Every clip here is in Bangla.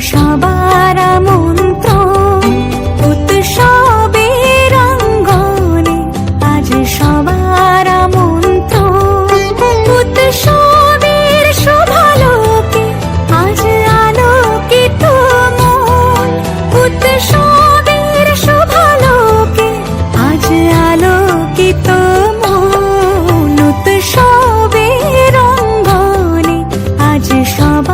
সবার মন্ত্র উৎসবের অঙ্গনে আজ সবার মন্ত্র উৎসবের শোভালোকে আজ আলোকিত মন। উৎসবের শোভালোকে আজ আলোকিত মন। উৎসবের অঙ্গনে আজ সবার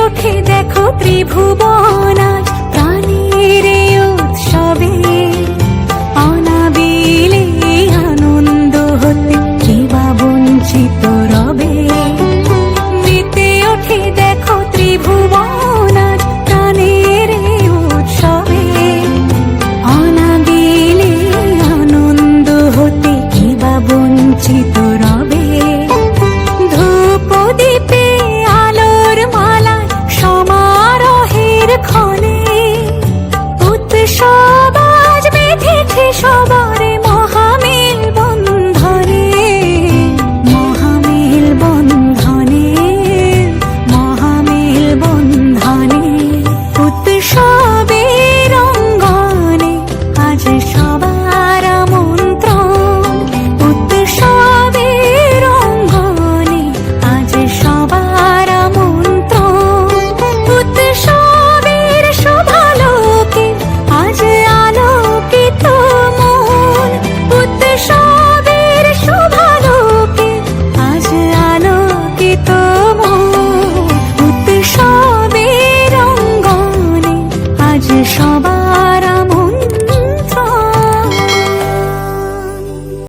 ওঠে দেখো ত্রিভুবন বেঁধেছে উৎসবের অঙ্গনে আজ সবার